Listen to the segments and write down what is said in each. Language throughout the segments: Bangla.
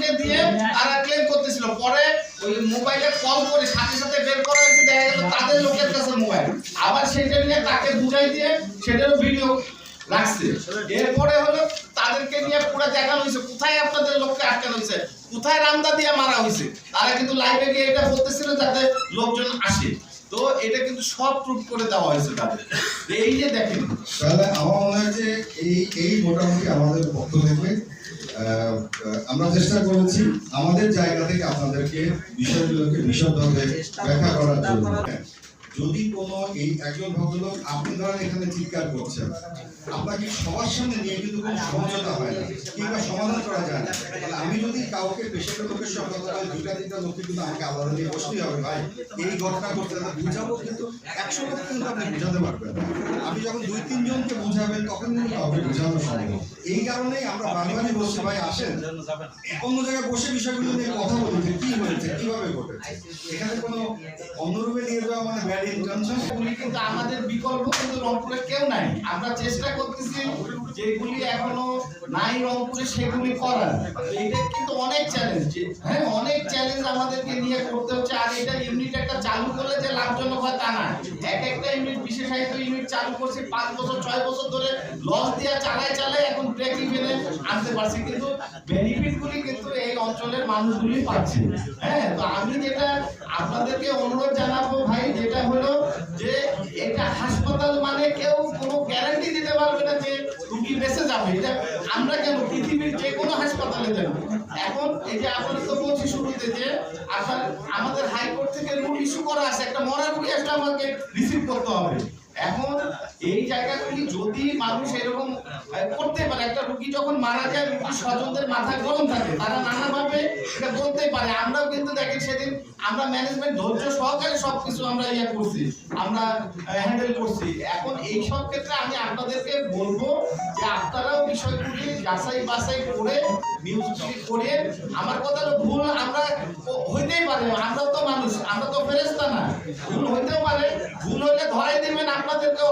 জনকে দিয়ে তারা ক্লেম করতেছিল। পরে ওই মোবাইলে কল করে সাথে সাথে বের করা হয়েছে, দেখা গেল তাদের লোকের কাছে মোবাইল আবার সেটা নিয়ে তাকে বুঝাই দিয়ে সেটারও ভিডিও রাখছে। এরপরে হলো তাদেরকে নিয়ে পুরো দেখানো হয়েছে, কোথায় আপনাদের লোককে আটকানো হয়েছে, কোথায় রামদা দিয়ে মারা হয়েছে। তারা কিন্তু লাইভে গিয়ে এটা বলতেছিল যাতে লোকজন আসে। তো এটা কিন্তু সব প্রুফ করে দেওয়া হয়েছে তাদের। এই যে দেখেন। তাহলে আমার মনে হয় যে এই এই মোটামুটি আমাদের পক্ষ থেকে আমরা চেষ্টা করেছি আমাদের জায়গা থেকে আপনাদেরকে বিষয়গুলোকে বিশদভাবে ব্যাখ্যা করার জন্য। যদি কোনো এই একজন ভদ্রলোক, আপনি ধরেন এখানে চিৎকার করছেন, আপনাকে সবার সামনে নিয়ে কিন্তু কোনো সমঝোতা হয় না, কিংবা সমাধান করা যায় না। তাহলে আমি যদি কাউকে, পেশাগত লোকের সঙ্গে কথা বলি, দুইটা, তিনটা লোককে কিন্তু আমাকে আলাদা নিয়ে বসতেই হবে, ভাই, এই ঘটনা করতে বুঝাবো, কিন্তু একশো কিন্তু আপনি বুঝাতে পারবেন যখন দুই, তিনজনকে বুঝাবেন, তখন কিন্তু কাউকে বোঝানো সম্ভব। এই কারণেই আমরা বাঙালি বলছি ভাই আসেন। অন্য জায়গায় বসে বিষয়গুলো নিয়ে কথা বলি যে কি হয়েছে, কীভাবে ঘটেছে। এখানে কোনো অন্যরূপে নিয়ে যাওয়া মানে ব্যাড ইন্টেনশন কিন্তু আমাদের বিকল্প কিন্তু রংপুরে কেউ নাই। আমরা চেষ্টা করতেছি যেগুলি এখনও নাই রংপুরে, সেগুলি করার। এটা কিন্তু অনেক চ্যালেঞ্জ হ্যাঁ অনেক চ্যালেঞ্জ আমাদেরকে নিয়ে করতে হচ্ছে। আর এটা ইউনিট একটা চালু করলে যে লাভজনক হয় তা না। এক একটা ইউনিট বিশেষায়িত ইউনিট চালু করছে পাঁচ বছর, ছয় বছর ধরে লস দিয়ে চালায় চালায় এখন ব্রেক ইভেনে আনতে পারছি, কিন্তু বেনিফিটগুলি কিন্তু এই অঞ্চলের মানুষগুলি পাচ্ছে। হ্যাঁ তো আমি যেটা আপনাদেরকে অনুরোধ জানাব ভাই, যেটা হলো যে এটা হাসপাতাল মানে কেউ কোনো গ্যারান্টি দিতে পারবে না যে রুগী বেঁচে যাবে। এটা আমরা কেন পৃথিবীর যে কোনো হাসপাতালে দেব এখন এই যে আপনারা তো বলছি শুরুতে যে আপনার আমাদের হাইকোর্ট থেকে রুল ইস্যু করা আছে, একটা মরা রুগী আসলে আমাকে রিসিভ করতে হবে। এখন মানুষ এরকম করতে পারে। একটা রুগী যখন মারা যায়, রুগীর স্বজনদের মাথা গরম থাকে। তারা নানাভাবে এটা বলতে পারে। আমরাও কিন্তু দেখেন সেদিন আমরা ম্যানেজমেন্ট ধৈর্য সহকারে সবকিছু আমরা ইয়ে করছি, আমরা হ্যান্ডেল করছি। এখন এই সব ক্ষেত্রে আমি আপনাদেরকে বলব যে আপনারাও বিষয়গুলি যাচাই বাছাই করে নিউজগুলি করে। আমার কথা হলো, ভুল আমরা হইতেই পারে। আমরাও তো মানুষ, আমরা তো ফেরেস্তা না। ভুল হইতেও পারে। ভুল হলে ধরাই দিবেন আপনাদেরকে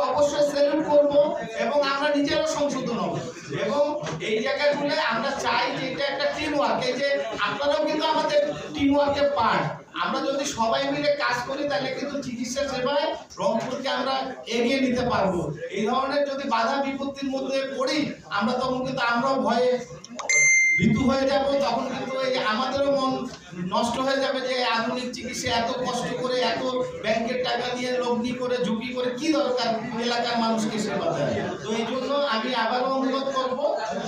চাই যে এটা একটা টিম ওয়ার্ক এই যে আপনারাও কিন্তু আমাদের টিম ওয়ার্কের পার্ট আমরা যদি সবাই মিলে কাজ করি, তাহলে কিন্তু চিকিৎসা সেবায় রংপুরকে আমরা এগিয়ে নিতে পারব। এই ধরনের যদি বাধা বিপত্তির মধ্যে পড়ি, আমরা তখন কিন্তু আমরাও ভয়ে ভীতু হয়ে যাব, তখন কিন্তু এই আমাদেরও মন নষ্ট হয়ে যাবে যে আধুনিক চিকিৎসা এত কষ্ট করে, এত ব্যাংকের টাকা নিয়ে লগ্নি করে, ঝুঁকি করে কি দরকার এলাকার মানুষকে সেবা দেয়? তো এই জন্য আমি আবারও অনুরোধ করব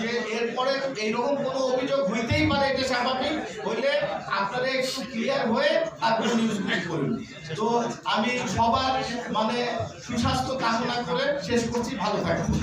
যে এরপরে এইরকম কোনো অভিযোগ হইতেই পারে এটা স্বাভাবিক, হইলে আপনারা একটু ক্লিয়ার হয়ে আপনি নিউজগুলি করুন। তো আমি সবার মানে সুস্বাস্থ্য কামনা করে শেষ করছি, ভালো থাকুন।